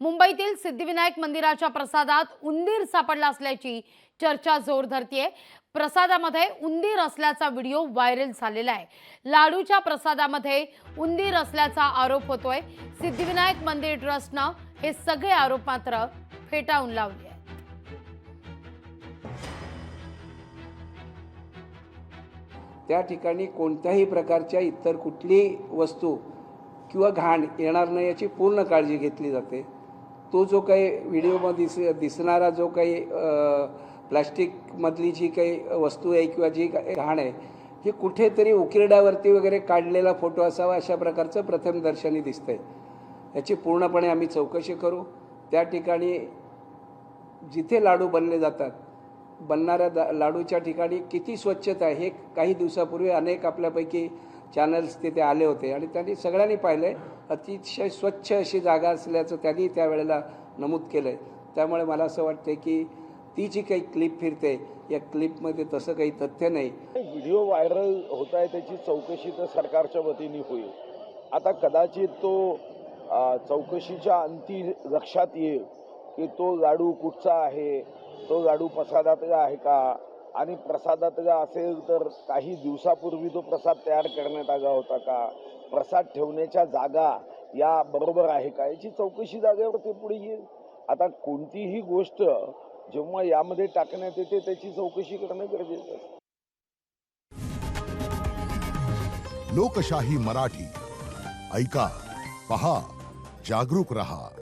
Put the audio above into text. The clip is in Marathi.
मुंबईतील सिद्धिविनायक मंदिराच्या प्रसादात उंदीर सापडला असल्याची चर्चा जोर धरतीये. प्रसादामध्ये उंदीर असल्याचा व्हिडिओ व्हायरल झालेला आहे. लाडूच्या प्रसादामध्ये उंदीर असल्याचा आरोप होतोय. सिद्धिविनायक मंदिर ट्रस्टनं हे सगळे आरोप मात्र फेटाळून लावले त्या ठिकाणी कोणत्याही प्रकारच्या इतर कुठली वस्तू किंवा घाण येणार नाही याची पूर्ण काळजी घेतली जाते. तो जो काही व्हिडिओमध्ये दिस दिसणारा जो काही प्लास्टिकमधली प्लॅस्टिकमधली जी काही वस्तू आहे किंवा जी काही घाण आहे ही कुठेतरी उकिरड्यावरती वगैरे काढलेला फोटो असावा अशा प्रकारचं प्रथमदर्शनी दिसतंय. याची पूर्णपणे आम्ही चौकशी करू. त्या ठिकाणी जिथे लाडू बनले जातात बनणाऱ्या दा लाडूच्या ठिकाणी किती स्वच्छता आहे हे काही दिवसापूर्वी अनेक आपल्यापैकी चॅनल्स तिथे आले होते. आणि त्यांनी सगळ्यांनी पाहिलं आहे अतिशय स्वच्छ अशी जागा असल्याचं त्यांनी त्यावेळेला नमूद केलं आहे त्यामुळे मला असं वाटतं की ती जी काही क्लिप फिरते या क्लिपमध्ये तसं काही तथ्य नाही. व्हिडिओ व्हायरल होत आहे त्याची चौकशी तर सरकारच्या वतीने होईल. आता कदाचित तो चौकशीच्या अंती लक्षात येईल की तो लाडू कुठचा आहे तो लाडू प्रसादातला आहे का? आणि प्रसादातला असेल तर काही दिवसापूर्वी तो प्रसाद तयार करण्यात आला होता का? प्रसाद ठेवण्याच्या जागा या बरोबर आहे का? याची चौकशी जागेवर ते पुढे येईल. आता कोणतीही गोष्ट जेव्हा यामध्ये टाकण्यात येते त्याची चौकशी करणं गरजेचं लोकशाही मराठी. ऐका पहा जागरूक रहा.